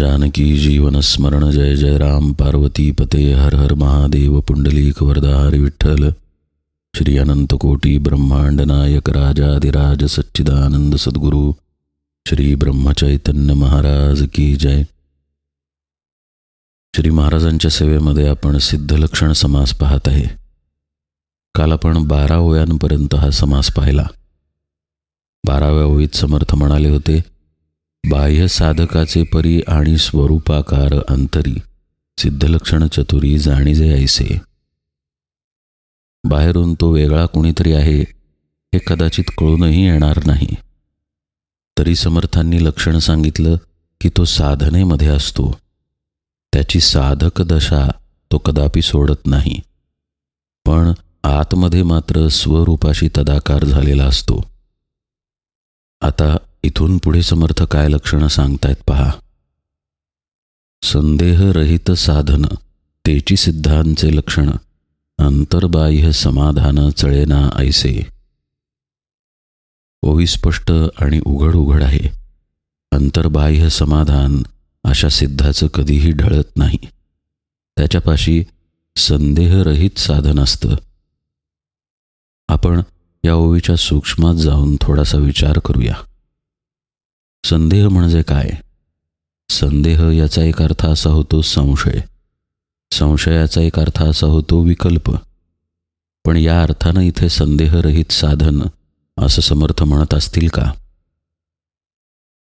जानकी जीवन स्मरण जय जय राम पार्वती पते हर हर महादेव पुंडलीक वरदाहरी विठ्ठल। श्री अनंत कोटी ब्रह्मांड नायक राजाधिराज सच्चिदानंद सद्गुरु श्री ब्रह्मचैतन्य महाराज की जय। श्री महाराजांच्या सेवेमध्ये आपण सिद्धलक्षण समास पाहत आहे। काल आपण बारा ओव्यांपर्यंत हा समास पाहिला। बाराव्या ओळीत समर्थ म्हणाले होते बाह्य साधकाचे परी आणि स्वरूपाकार अंतरी सिद्धलक्षण चतुरी जाणीजे ऐसे. बाहेरून तो वेगळा कुणीतरी आहे हे कदाचित कळूनही येणार नाही. तरी समर्थांनी लक्षण सांगितलं की तो साधनेमध्ये असतो. त्याची साधक दशा तो कदापि सोडत नाही. पण आतमध्ये मात्र स्वरूपाशी तदाकार झालेला असतो. आता इथून पुढे समर्थ काय लक्षणं सांगतायत पहा. संदेहरहित साधन तेची सिद्धांचे लक्षण अंतर्बाह्य समाधान चळेना ऐसे. ओवी स्पष्ट आणि उघड उघड आहे. अंतर्बाह्य समाधान अशा सिद्धाचं कधीही ढळत नाही. त्याच्यापाशी संदेहरहित साधन असतं. आपण या ओवीच्या सूक्ष्मात जाऊन थोडासा विचार करूया. संदेह म्हणजे काय? संदेह याचा एक अर्थ असा होतो संशय. संशयाचा एक अर्थ असा होतो विकल्प. पण या अर्थानं इथे संदेहरहित साधन असं समर्थ म्हणत असतील का?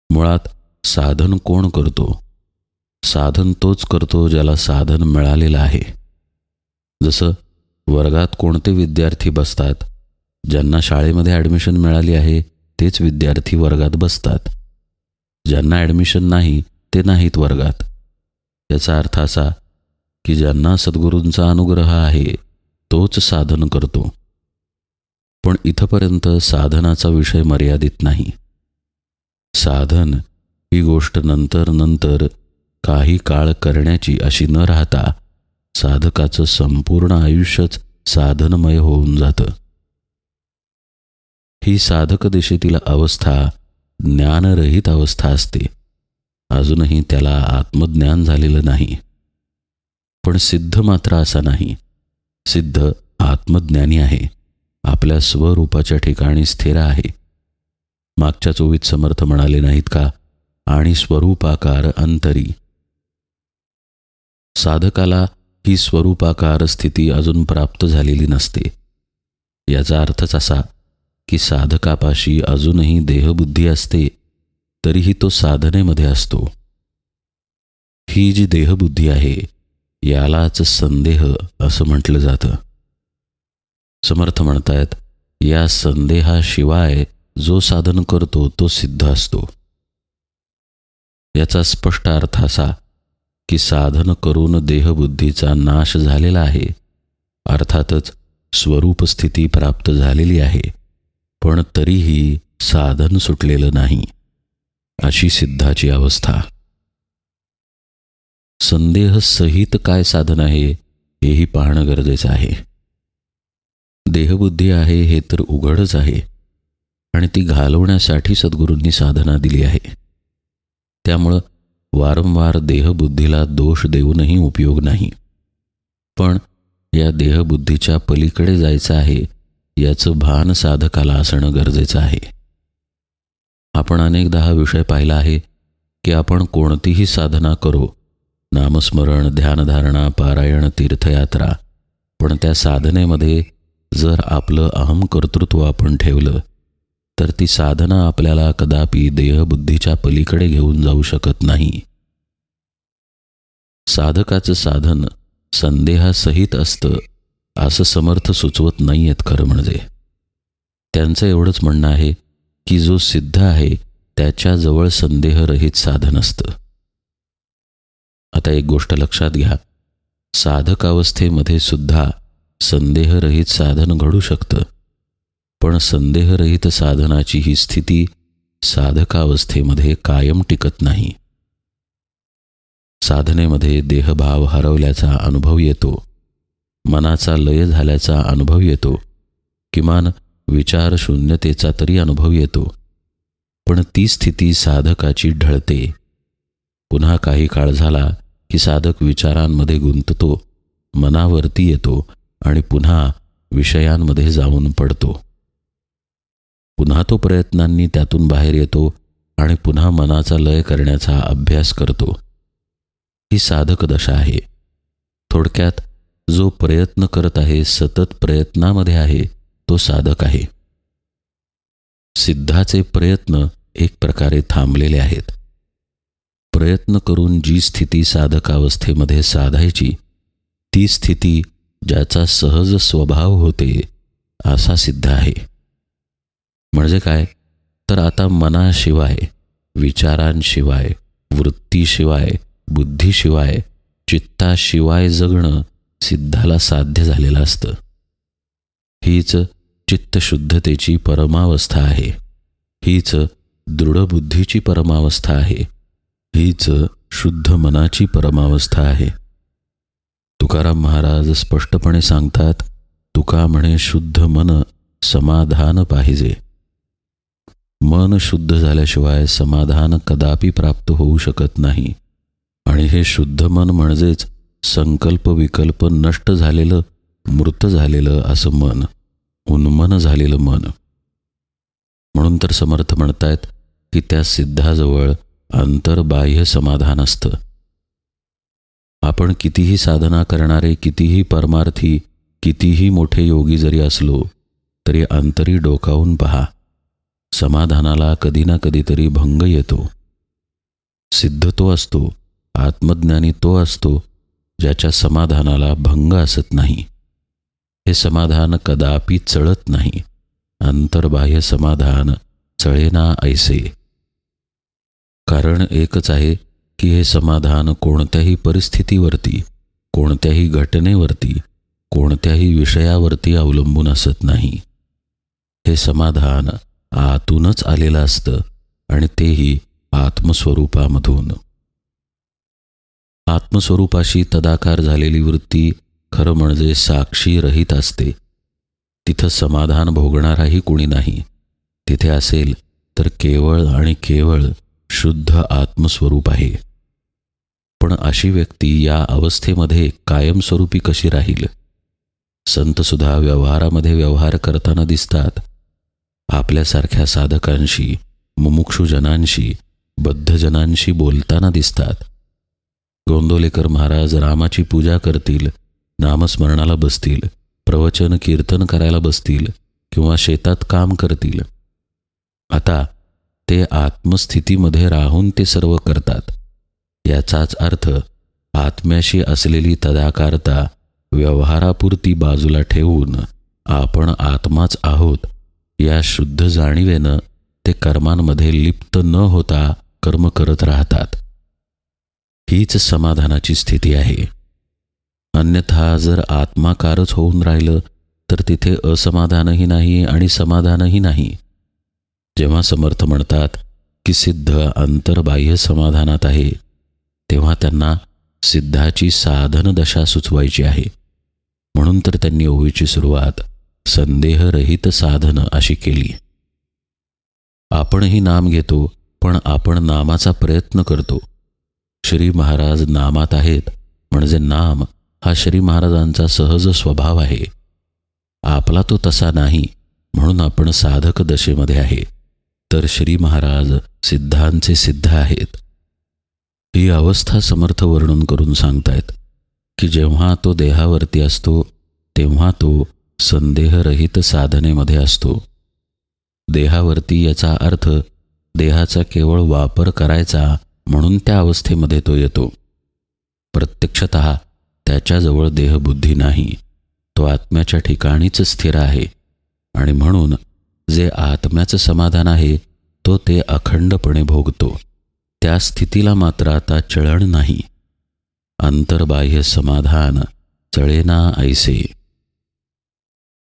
मुळात साधन कोण करतो? साधन तोच करतो ज्याला साधन मिळालेलं आहे. जसं वर्गात कोणते विद्यार्थी बसतात? ज्यांना शाळेमध्ये ॲडमिशन मिळाली आहे तेच विद्यार्थी वर्गात बसतात. ज्यांना ॲडमिशन नाही ते नाहीत वर्गात. याचा अर्थ असा की ज्यांना सद्गुरूंचा अनुग्रह आहे तोच साधन करतो. पण इथपर्यंत साधनाचा विषय मर्यादित नाही. साधन ही गोष्ट नंतर नंतर काही काळ करण्याची अशी न राहता साधकाचं संपूर्ण आयुष्यच साधनमय होऊन जातं. ही साधक दिशेतील अवस्था ज्ञानरहित अवस्था असते. अजूनही त्याला आत्मज्ञान झालेलं नाही. पण सिद्ध मात्र असा नाही. सिद्ध आत्मज्ञानी आहे. आपल्या स्वरूपाच्या ठिकाणी स्थिर आहे. मागच्या चोवीत समर्थ म्हणाले नाहीत का? आणि स्वरूपाकार अंतरी. साधकाला ही स्वरूपाकार स्थिती अजून प्राप्त झालेली नसते. याचा अर्थच असा की साधकापाशी अजूनही देहबुद्धी असते तरीही तो साधनेमध्ये असतो. ही जी देहबुद्धी आहे यालाच संदेह असं म्हटलं जातं. समर्थ म्हणतायत या संदेहाशिवाय जो साधन करतो तो सिद्ध असतो. याचा स्पष्ट अर्थ असा की साधन करून देहबुद्धीचा नाश झालेला आहे अर्थातच स्वरूप स्थिती प्राप्त झालेली आहे. पण तरीही साधन सुटलेलं नाही. अशी सिद्धाची अवस्था. संदेह सहित काय साधन आहे हेही पाहणं गरजेचं आहे. देहबुद्धी आहे हे तर उघडच आहे. आणि ती घालवण्यासाठी सद्गुरूंनी साधना दिली आहे. त्यामुळं वारंवार देहबुद्धीला दोष देऊनही उपयोग नाही. पण या देहबुद्धीच्या पलीकडे जायचं आहे याचं भान साधकाला असणं गरजेचं आहे. आपण अनेकदा हा विषय पाहिला आहे की आपण कोणतीही साधना करो नामस्मरण ध्यानधारणा पारायण तीर्थयात्रा पण त्या साधनेमध्ये जर आपलं अहम कर्तृत्व आपण ठेवलं तर ती साधना आपल्याला कदापि देहबुद्धीच्या पलीकडे घेऊन जाऊ शकत नाही. साधकाचं साधन संदेहासहित असतं असं समर्थ सुचवत नाही आहेत खरं म्हणजे. त्यांचं एवढंच म्हणणं आहे की जो सिद्ध आहे त्याच्याजवळ संदेहरहित साधन असतं. आता एक गोष्ट लक्षात घ्या. साधकावस्थेमध्ये सुद्धा संदेहरहित साधन घडू शकतं. पण संदेहरहित साधनाची ही स्थिती साधकावस्थेमध्ये कायम टिकत नाही. साधनेमध्ये देहभाव हरवल्याचा अनुभव येतो. मनाचा लय झाल्याचा अनुभव येतो. किमान विचार शून्यतेचा तरी अनुभव येतो. पण ती स्थिती साधकाची ढळते. पुन्हा काही काळ झाला की साधक विचारांमध्ये गुंततो मनावरती येतो आणि पुन्हा विषयांमध्ये जाऊन पडतो. पुन्हा तो प्रयत्नांनी त्यातून बाहेर येतो आणि पुन्हा मनाचा लय करण्याचा अभ्यास करतो. ही साधक दशा आहे. थोडक्यात जो प्रयत्न करत आहे सतत प्रयत्नामध्ये आहे तो साधक आहे. सिद्धाचे प्रयत्न एक प्रकारे थांबलेले आहेत. प्रयत्न करून जी स्थिती साधकावस्थेमध्ये साधायची ती स्थिती ज्याचा सहज स्वभाव होते असा सिद्ध आहे. म्हणजे काय? तर आता मनाशिवाय विचारांशिवाय वृत्तीशिवाय बुद्धीशिवाय चित्ताशिवाय जगणं सिद्धाला साध्य झालेलं असतं. हीच चित्तशुद्धतेची परमावस्था आहे. हीच दृढबुद्धीची परमावस्था आहे. हीच शुद्ध मनाची परमावस्था आहे. तुकाराम महाराज स्पष्टपणे सांगतात तुका म्हणे शुद्ध मन समाधान पाहिजे. मन शुद्ध झाल्याशिवाय समाधान कदापि प्राप्त होऊ शकत नाही. आणि हे शुद्ध मन म्हणजेच संकल्प विकल्प नष्ट झालेलं मृत झालेलं असं मन उन्मन झालेलं मन. म्हणून तर समर्थ म्हणतायत की त्या सिद्धाजवळ अंतर्बाह्य समाधान असतं. आपण कितीही साधना करणारे कितीही परमार्थी कितीही मोठे योगी जरी असलो तरी अंतरी डोकावून पहा. समाधानाला कधी ना कधीतरी भंग येतो. सिद्ध तो असतो आत्मज्ञानी तो असतो ज्याच्या समाधानाला भंग असत नाही. हे समाधान कदापि चळत नाही. अंतर्बाह्य समाधान चळेना ऐसे. कारण एकच आहे की हे समाधान कोणत्याही परिस्थितीवरती कोणत्याही घटनेवरती कोणत्याही विषयावरती अवलंबून असत नाही. हे समाधान आतूनच आलेलं असतं आणि तेही आत्मस्वरूपामधून. आत्मस्वरूपाशी तदाकार झालेली वृत्ती खरं म्हणजे साक्षी रहित असते. तिथं समाधान भोगणाराही कुणी नाही. तिथे असेल तर केवळ आणि केवळ शुद्ध आत्मस्वरूप आहे. पण अशी व्यक्ती या अवस्थेमध्ये कायमस्वरूपी कशी राहील? संतसुद्धा व्यवहारामध्ये व्यवहार करताना दिसतात. आपल्यासारख्या साधकांशी मुमुक्षुजनांशी बद्धजनांशी बोलताना दिसतात. गोंदोलेकर महाराज रामाची पूजा करतील नामस्मरणाला बसतील प्रवचन कीर्तन करायला बसतील किंवा शेतात काम करतील. आता ते आत्मस्थितीमध्ये राहून ते सर्व करतात. याचाच अर्थ आत्म्याशी असलेली तदाकारता व्यवहारापुरती बाजूला ठेवून आपण आत्माच आहोत या शुद्ध जाणीवेनं ते कर्मांमध्ये लिप्त न होता कर्म करत राहतात. हीच समाधानाची स्थिती आहे. अन्यथा जर आत्माकारच होऊन राहिलं तर तिथे असमाधानही नाही आणि समाधानही नाही. जेव्हा समर्थ म्हणतात की सिद्ध अंतर्बाह्य समाधानात आहे तेव्हा त्यांना सिद्धाची साधन दशा सुचवायची आहे. म्हणून तर त्यांनी ओवीची सुरुवात संदेहरहित साधन अशी केली. आपणही नाम घेतो पण आपण नामाचा प्रयत्न करतो. श्री महाराज नामात आहेत. म्हणजे नाम हा श्री महाराजांचा सहज स्वभाव आहे. आपला तो तसा नाही म्हणून आपण साधक दशेमध्ये आहे. तर श्री महाराज सिद्धांचे सिद्ध आहेत. ही अवस्था समर्थ वर्णन करून सांगतायत की जेव्हा तो देहावरती असतो तेव्हा तो संदेहरहित साधनेमध्ये असतो. देहावरती याचा अर्थ देहाचा केवळ वापर करायचा म्हणून त्या अवस्थेमध्ये तो येतो. प्रत्यक्षत त्याच्याजवळ देहबुद्धी नाही. तो आत्म्याच्या ठिकाणीच स्थिर आहे. आणि म्हणून जे आत्म्याचं समाधान आहे तो ते अखंडपणे भोगतो. त्या स्थितीला मात्र आता चळण नाही. अंतर्बाह्य समाधान चळेना ऐसे.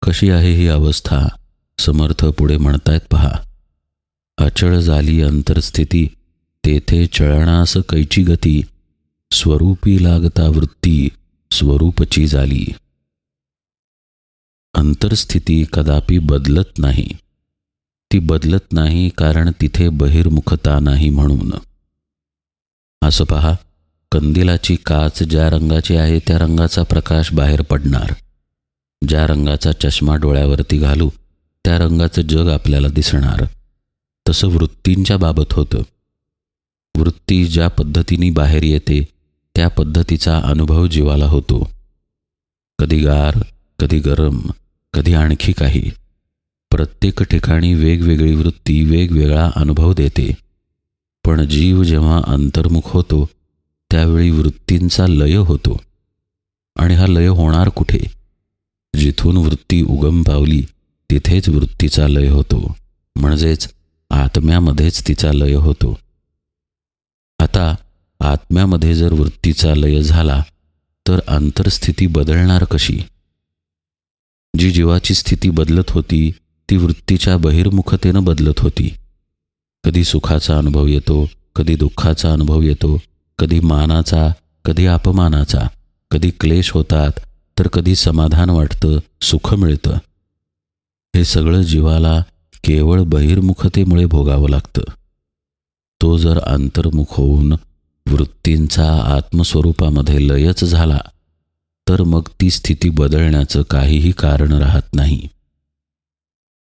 कशी आहे ही अवस्था? समर्थ पुढे म्हणतायत पहा अचळ झाली अंतरस्थिती तेथे चळणास कैची गती स्वरूपी लागता वृत्ती स्वरूपची झाली अंतरस्थिती कदापि बदलत नाही. ती बदलत नाही कारण तिथे बहिर्मुखता नाही म्हणून. असं पहा कंदिलाची काच ज्या रंगाची आहे त्या रंगाचा प्रकाश बाहेर पडणार. ज्या रंगाचा चष्मा डोळ्यावरती घालू त्या रंगाचं जग आपल्याला दिसणार. तसं वृत्तींच्या बाबत होतं. वृत्ती ज्या पद्धतीने बाहेर येते त्या पद्धतीचा अनुभव जीवाला होतो. कधी गार कधी गरम कधी आणखी काही. प्रत्येक ठिकाणी वेगवेगळी वृत्ती वेगवेगळा अनुभव देते. पण जीव जेव्हा अंतर्मुख होतो त्यावेळी वृत्तींचा लय होतो. आणि हा लय होणार कुठे? जिथून वृत्ती उगम पावली तिथेच वृत्तीचा लय होतो. म्हणजेच आत्म्यामध्येच तिचा लय होतो. आता आत्म्यामध्ये जर वृत्तीचा लय झाला तर आंतरस्थिती बदलणार कशी? जी जीवाची स्थिती बदलत होती ती वृत्तीच्या बहिर्मुखतेनं बदलत होती. कधी सुखाचा अनुभव येतो कधी दुःखाचा अनुभव येतो कधी मानाचा कधी अपमानाचा कधी क्लेश होतात तर कधी समाधान वाटतं सुख मिळतं. हे सगळं जीवाला केवळ बहिर्मुखतेमुळे भोगावं लागतं. तो जर अंतर्मुख होऊन वृत्तींचा आत्मस्वरूपामध्ये लयच झाला तर मग ती स्थिती बदलण्याचं काहीही कारण राहत नाही.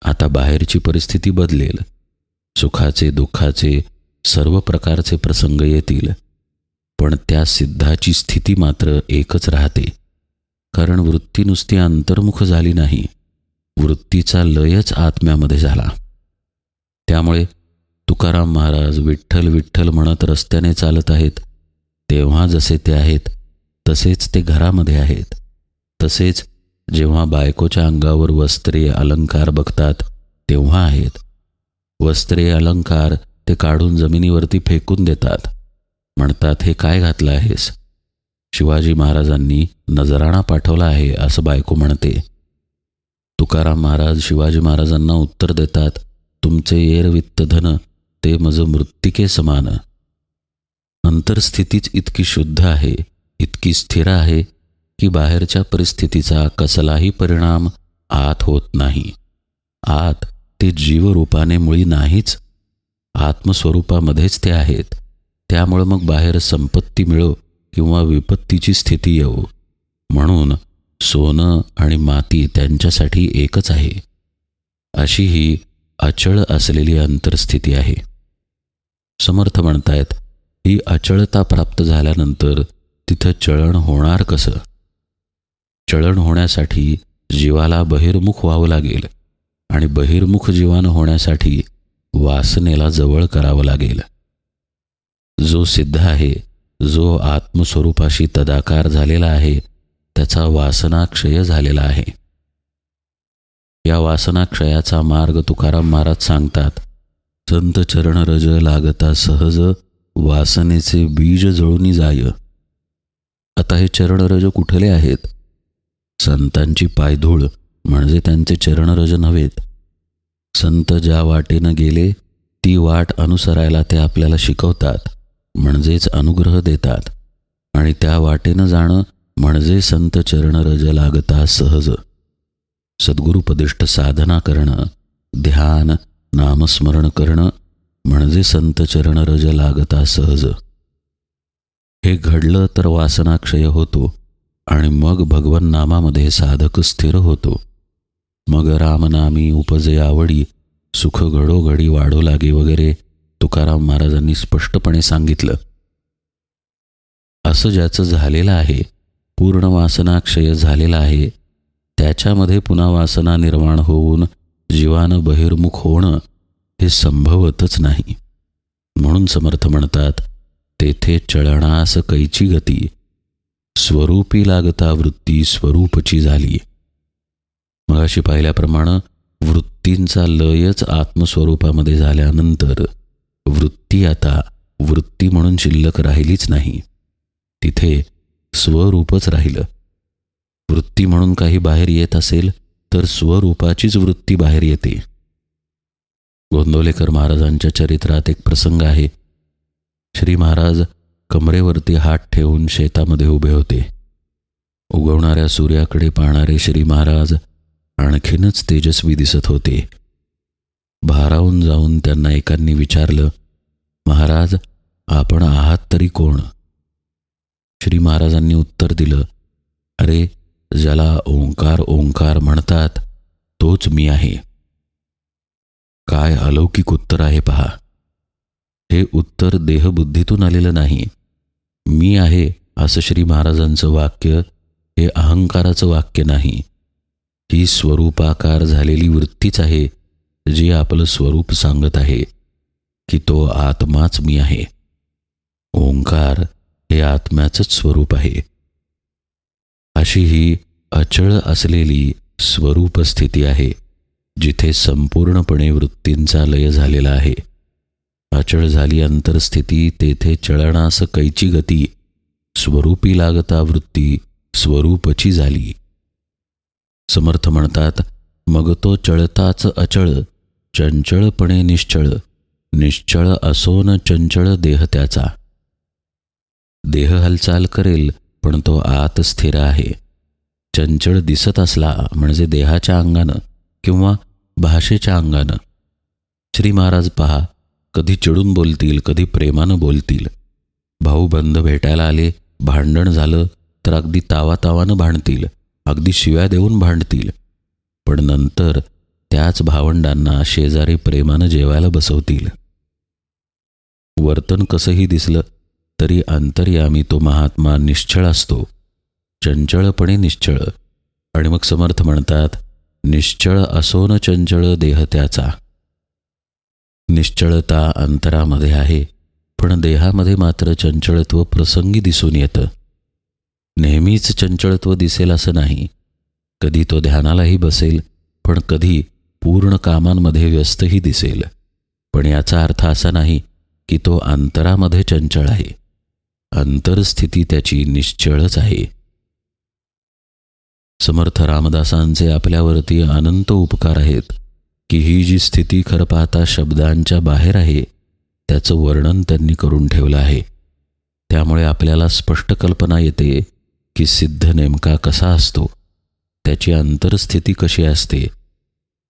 आता बाहेरची परिस्थिती बदलेल. सुखाचे दुःखाचे सर्व प्रकारचे प्रसंग येतील. पण त्या सिद्धाची स्थिती मात्र एकच राहते. कारण वृत्ती नुसती अंतर्मुख झाली नाही वृत्तीचा लयच आत्म्यामध्ये झाला. त्यामुळे तुकाराम महाराज विठ्ठल विठ्ठल म्हणत रस्त्याने चालत आहेत. तेव्हा जसे ते आहेत तसेच ते घरामध्ये आहेत. तसेच जेव्हा बायकोच्या अंगावर वस्त्रे अलंकार बघतात तेव्हा आहेत. वस्त्रे अलंकार ते काढून जमिनीवरती फेकून देतात. म्हणतात हे काय घातलं आहेस? शिवाजी महाराजांनी नजराणा पाठवला आहे असं बायको म्हणते. तुकाराम महाराज शिवाजी महाराजांना उत्तर देतात तुमचे येरवित्त धन ते मज मृत्तिके समान. अंतरस्थितीच इतकी शुद्ध आहे इतकी स्थिर आहे की बाहेरच्या परिस्थितीचा कसलाही परिणाम आत होत नाही. आत ते जीवरूपाने मुळी नाहीच. आत्मस्वरूपामध्येच ते आहेत. त्यामुळं मग बाहेर संपत्ती मिळो किंवा विपत्तीची स्थिती येऊ. म्हणून सोनं आणि माती त्यांच्यासाठी एकच आहे. अशी ही अचळ असलेली अंतरस्थिती आहे. समर्थ म्हणतायत ही अचळता प्राप्त झाल्यानंतर तिथं चळण होणार कसं? चळण होण्यासाठी जीवाला बहिर्मुख व्हावं लागेल आणि बहिर्मुख जीवानं होण्यासाठी वासनेला जवळ करावं लागेल. जो सिद्ध आहे जो आत्मस्वरूपाशी तदाकार झालेला आहे त्याचा वासनाक्षय झालेला आहे. या वासनाक्षयाचा मार्ग तुकाराम महाराज सांगतात. संत चरण रज लागता सहज वासनेचे बीज जळूनी जाय. आता हे चरणरज कुठले आहेत? संतांची पायधूळ म्हणजे त्यांचे चरणरज नव्हेत. संत ज्या वाटेनं गेले ती वाट अनुसरायला ते आपल्याला शिकवतात म्हणजेच अनुग्रह देतात. आणि त्या वाटेनं जाणं म्हणजे संत चरणरज लागता सहज. सद्गुरुपदिष्ट साधना करणं ध्यान नामस्मरण करणं म्हणजे संत चरणरज लागता सहज. हे घडलं तर वासनाक्षय होतो आणि मग भगवन नामामध्ये साधक स्थिर होतो. मग रामनामी उपजे आवडी सुख घडोघडी वाढो लागे वगैरे तुकाराम महाराजांनी स्पष्टपणे सांगितलं. असं ज्याचं झालेलं आहे पूर्ण वासनाक्षय झालेला आहे त्याच्यामध्ये पुन्हा वासना निर्माण होऊन जीवानं बहिर्मुख होणं हे संभवतच नाही. म्हणून समर्थ म्हणतात तेथे चळणास कैची गती? स्वरूपी लागता वृत्ती स्वरूपची झाली. मग अशी पाहिल्याप्रमाणे वृत्तींचा लयच आत्मस्वरूपामध्ये झाल्यानंतर वृत्ती आता वृत्ती म्हणून शिल्लक राहिलीच नाही. तिथे स्वरूपच राहिलं. वृत्ती म्हणून काही बाहेर येत असेल तर स्वरूपाचीच वृत्ती बाहेर येते. गोंदवलेकर महाराजांच्या चरित्रात एक प्रसंग आहे. श्री महाराज कमरेवरती हात ठेवून शेतामध्ये उभे होते. उगवणाऱ्या सूर्याकडे पाहणारे श्री महाराज आणखीनच तेजस्वी दिसत होते. भारावून जाऊन त्यांना एकांनी विचारलं महाराज आपण आहात तरी कोण? श्री महाराजांनी उत्तर दिलं अरे ज्याला ओंकार ओंकार म्हणतात तोच मी आहे. काय अलौकिक उत्तर आहे पहा. हे उत्तर देहबुद्धीतून आलेलं नाही. मी आहे असं श्री महाराजांचं वाक्य हे अहंकाराचं वाक्य नाही. ही स्वरूपाकार झालेली वृत्तीच आहे जी आपलं स्वरूप सांगत आहे की तो आत्माच मी आहे. ओंकार हे आत्म्याचंच स्वरूप आहे. अशी ही अचळ असलेली स्वरूप स्थिती आहे जिथे संपूर्णपणे वृत्तींचा लय झालेला आहे. अचळ झाली अंतरस्थिती तेथे चळणास कैची गती स्वरूपी लागता वृत्ती स्वरूपची झाली. समर्थ म्हणतात मग तो चळताच अचळ चंचळपणे निश्चळ निश्चळ असोन चंचळ देह त्याचा. देह हालचाल करेल पण तो आत स्थिर आहे. चंचळ दिसत असला म्हणजे देहाच्या अंगानं किंवा भाषेच्या अंगानं. श्री महाराज पहा कधी चिडून बोलतील कधी प्रेमानं बोलतील. भाऊ बंध भेटायला आले भांडण झालं तर अगदी तावातावानं भांडतील अगदी शिव्या देऊन भांडतील. पण नंतर त्याच भावंडांना शेजारी प्रेमानं जेवायला बसवतील. वर्तन कसंही दिसलं तरी अंतर्यामी तो महात्मा निश्चळ असतो. चंचळपणे निश्चळ. आणि मग समर्थ म्हणतात निश्चळ असोन चंचळ देह त्याचा. निश्चळता अंतरामध्ये आहे पण देहामध्ये मात्र चंचळत्व प्रसंगी दिसून येतं. नेहमीच चंचळत्व दिसेल असं नाही. कधी तो ध्यानालाही बसेल पण कधी पूर्ण कामांमध्ये व्यस्तही दिसेल. पण याचा अर्थ असा नाही की तो अंतरामध्ये चंचळ आहे. अंतरस्थिती त्याची निश्चळच आहे. समर्थ रामदासांचे आपल्यावरती अनंत उपकार आहेत की ही जी स्थिती खरं पाहता शब्दांच्या बाहेर आहे त्याचं वर्णन त्यांनी करून ठेवलं आहे. त्यामुळे आपल्याला स्पष्ट कल्पना येते की सिद्ध नेमका कसा असतो त्याची अंतरस्थिती कशी असते.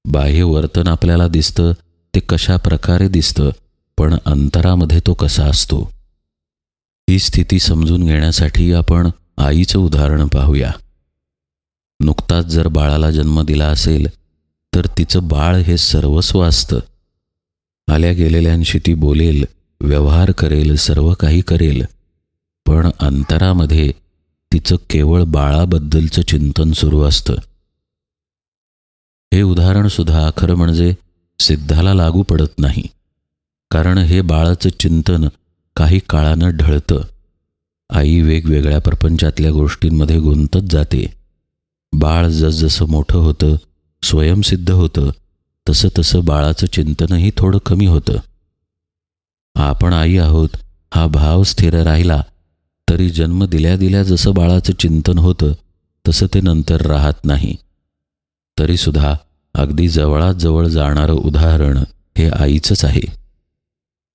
बाह्य वर्तन आपल्याला दिसतं ते कशा प्रकारे दिसतं पण अंतरामध्ये तो कसा असतो? ही स्थिती समजून घेण्यासाठी आपण आईचं उदाहरण पाहूया. नुकताच जर बाळाला जन्म दिला असेल तर तिचं बाळ हे सर्वस्व असतं. आल्या गेलेल्यांशी ती बोलेल व्यवहार करेल सर्व काही करेल. पण अंतरामध्ये तिचं केवळ बाळाबद्दलचं चिंतन सुरू असतं. हे उदाहरणसुद्धा खरं म्हणजे सिद्धाला लागू पडत नाही. कारण हे बाळाचं चिंतन काही काळानं ढळतं. आई वेगवेगळ्या प्रपंचातल्या गोष्टींमध्ये गुंतत जाते. बाळ जसजसं मोठं होतं स्वयंसिद्ध होतं तसं तसं बाळाचं चिंतनही थोडं कमी होतं. आपण आई आहोत हा भाव स्थिर राहिला तरी जन्म दिल्या दिल्या जसं बाळाचं चिंतन होतं तसं ते नंतर राहत नाही. तरीसुद्धा अगदी जवळात जवळ जाणारं उदाहरण हे आईचंच आहे.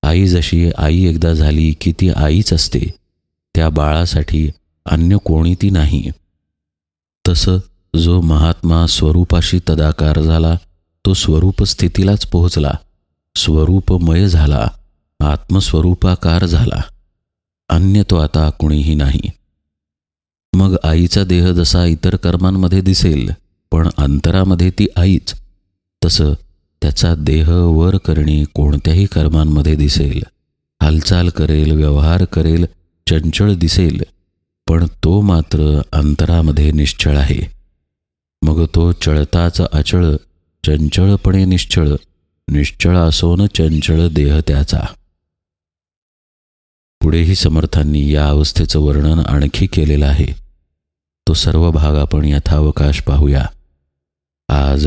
आई जशी आई एकदा झाली की ती आईच असते त्या बाळासाठी अन्य कोणी ती नाही. तसं जो महात्मा स्वरूपाशी तदाकार झाला तो स्वरूप स्थितीलाच पोहोचला. स्वरूपमय झाला आत्मस्वरूपाकार झाला. अन्य तो आता कुणीही नाही. मग आईचा देह जसा इतर कर्मांमध्ये दिसेल पण अंतरामध्ये ती आईच. तसं त्याचा देह वर करणे कोणत्याही कर्मांमध्ये दिसेल. हालचाल करेल व्यवहार करेल चंचळ दिसेल पण तो मात्र अंतरामध्ये निश्चळ आहे. मग तो चळताच अचळ चंचळपणे निश्चळ निश्चळ असोन चंचळ देह त्याचा. पुढेही समर्थांनी या अवस्थेचं वर्णन आणखी केलेलं आहे. तो सर्व भाग आपण यथावकाश पाहूया. आज